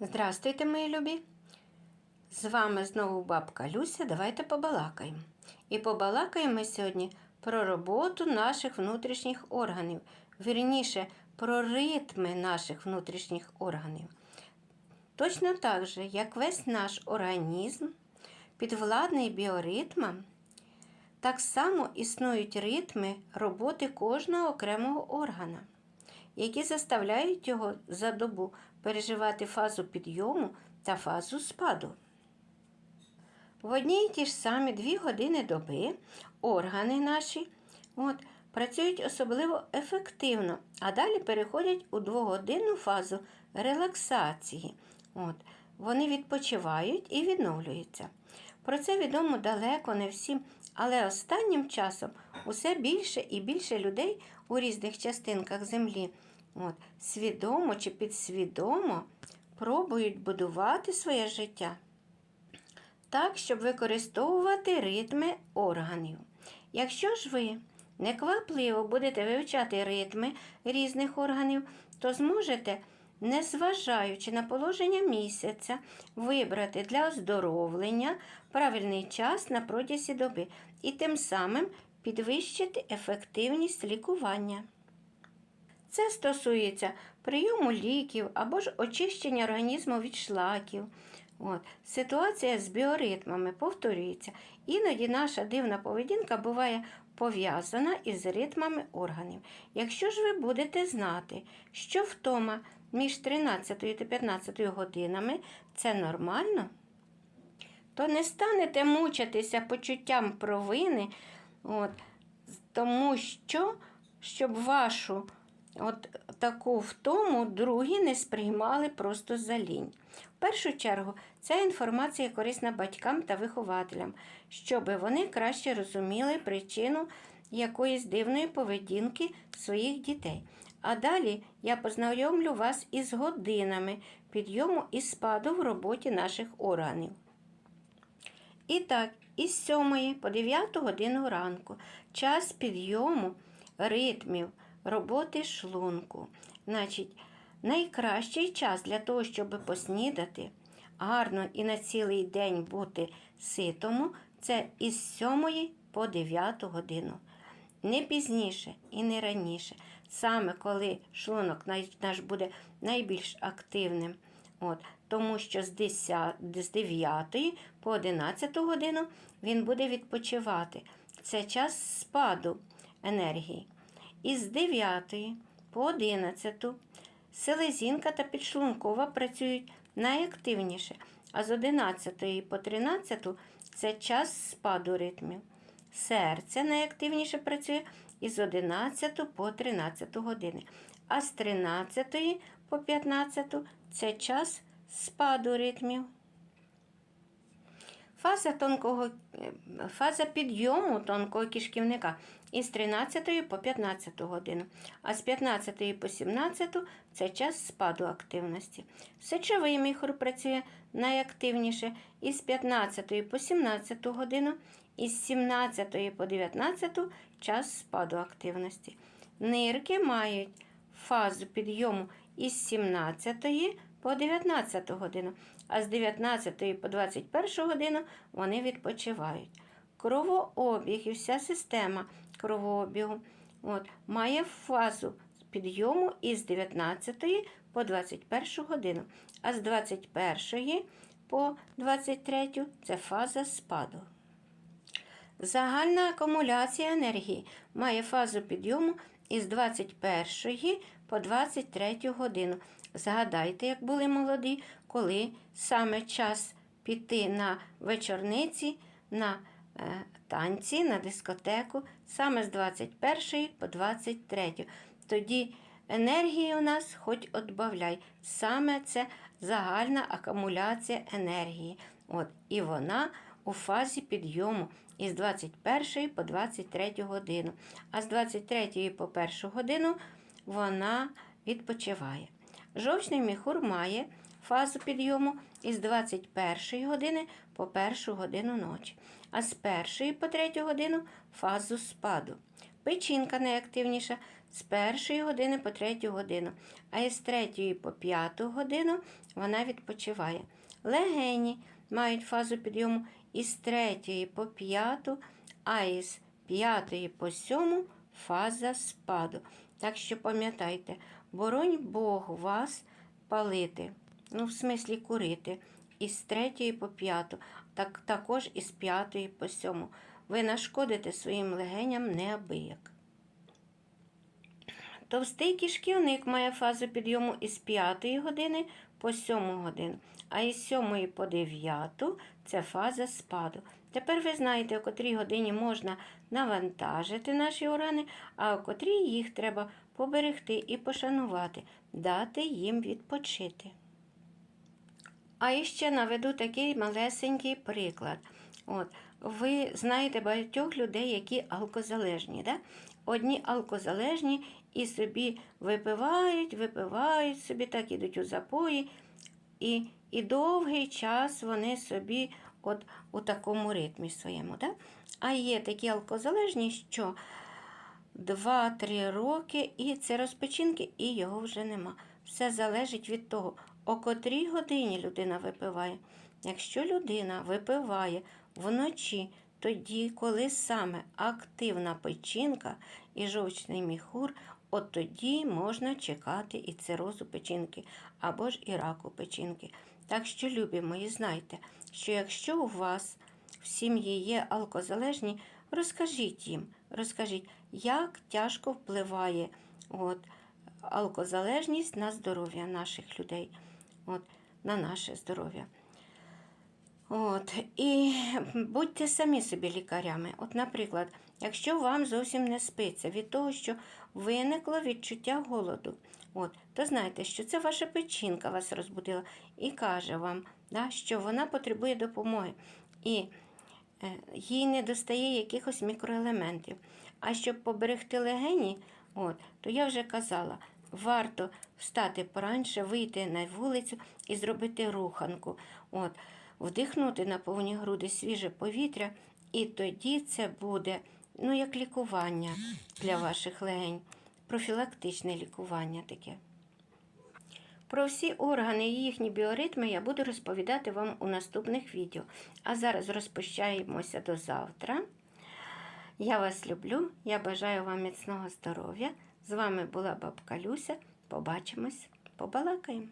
Здравствуйте, мої любі! З вами знову бабка Люся. Давайте побалакаємо. І побалакаємо сьогодні про роботу наших внутрішніх органів, вірніше, про ритми наших внутрішніх органів. Точно так же, як весь наш організм підвладний біоритмам, так само існують ритми роботи кожного окремого органа які заставляють його за добу переживати фазу підйому та фазу спаду. В одній і ті ж самі дві години доби органи наші от, працюють особливо ефективно, а далі переходять у двогодинну фазу релаксації. От, Вони відпочивають і відновлюються. Про це відомо далеко не всім, але останнім часом усе більше і більше людей у різних частинках землі от, свідомо чи підсвідомо пробують будувати своє життя так, щоб використовувати ритми органів. Якщо ж ви неквапливо будете вивчати ритми різних органів, то зможете, незважаючи на положення місяця, вибрати для оздоровлення правильний час на протязі доби і тим самим підвищити ефективність лікування. Це стосується прийому ліків або ж очищення організму від шлаків. От. Ситуація з біоритмами повторюється. Іноді наша дивна поведінка буває пов'язана із ритмами органів. Якщо ж ви будете знати, що втома між 13 та 15 годинами це нормально, то не станете мучитися почуттям провини, от, тому що, щоб вашу От таку втому другі не сприймали просто за лінь. В першу чергу, ця інформація корисна батькам та вихователям, щоб вони краще розуміли причину якоїсь дивної поведінки своїх дітей. А далі я познайомлю вас із годинами підйому і спаду в роботі наших органів. І так, із 7 по 9 годину ранку час підйому ритмів роботи шлунку. Значить, найкращий час для того, щоб поснідати, гарно і на цілий день бути ситому, це із 7 по 9 годину. Не пізніше і не раніше, саме коли шлунок наш буде найбільш активним. От, Тому що з 10, з 9 по 11 годину він буде відпочивати. Це час спаду енергії. Із 9 по 11 селезінка та підшлункова працюють найактивніше, а з 11 по 13 це час спаду ритмів. Серце найактивніше працює із 11 по 13 години, а з 13 по 15 це час спаду ритмів. Фаза тонкого, е, фаза підйому тонкого кишківника із 13 по 15 годину, а з 15 по 17 це час спаду активності. Сечовий міхур працює найактивніше із 15 по 17 годину, із 17 по 19 час спаду активності. Нирки мають фазу підйому із 17 по 19 годину, а з 19 по 21 годину вони відпочивають. Кровообіг і вся система кровообігу от, має фазу підйому із 19 по 21 годину, а з 21 по 23 це фаза спаду. Загальна акумуляція енергії має фазу підйому із 21 по 23 годину. Згадайте, як були молоді, коли саме час піти на вечорниці, на танці, на дискотеку, саме з 21 по 23. Тоді енергії у нас хоч отбавляй. Саме це загальна акумуляція енергії. От, І вона у фазі підйому із 21 по 23 годину. А з 23 по 1 годину вона відпочиває. Жовчний міхур має фазу підйому із 21 години по 1 годину ночі, а з 1 по 3 годину фазу спаду. Печінка найактивніша з першої години по третю годину, а із третьої по п'яту годину вона відпочиває. Легені мають фазу підйому із третьої по п'яту, а із п'ятої по сьому фаза спаду. Так що пам'ятайте, боронь Богу вас палити, ну, в смислі курити, із третьої по п'яту, так, також із п'ятої по сьому. Ви нашкодите своїм легеням неабияк. Товстий кишківник має фазу підйому із 5 години по 7 годину, а із 7 по 9 це фаза спаду. Тепер ви знаєте, о котрій годині можна навантажити наші органи, а о котрій їх треба поберегти і пошанувати, дати їм відпочити. А іще наведу такий малесенький приклад. От, ви знаєте багатьох людей, які алкозалежні. Да? Одні алкозалежні і собі випивають, випивають собі, так ідуть у запої, і, і довгий час вони собі от у такому ритмі своєму. Да? А є такі алкозалежні, що 2-3 роки, і це розпочинки, і його вже нема. Все залежить від того, о котрій годині людина випиває. Якщо людина випиває вночі, тоді, коли саме активна печінка і жовчний міхур, от тоді можна чекати і цирозу печінки або ж і раку печінки. Так що, любі мої, знайте, що якщо у вас в сім'ї є алкозалежні, розкажіть їм, розкажіть, як тяжко впливає от, алкозалежність на здоров'я наших людей, от, на наше здоров'я. От, І будьте самі собі лікарями. От, наприклад, якщо вам зовсім не спиться від того, що виникло відчуття голоду, от, то знайте, що це ваша печінка вас розбудила і каже вам, да, що вона потребує допомоги. І е, їй не достає якихось мікроелементів. А щоб поберегти легені, от, то я вже казала, варто встати пораньше, вийти на вулицю і зробити руханку. От, вдихнути на повні груди свіже повітря, і тоді це буде ну, як лікування для ваших легень, профілактичне лікування таке. Про всі органи і їхні біоритми я буду розповідати вам у наступних відео. А зараз розпущаємося до завтра. Я вас люблю, я бажаю вам міцного здоров'я. З вами була бабка Люся. Побачимось, побалакаємо.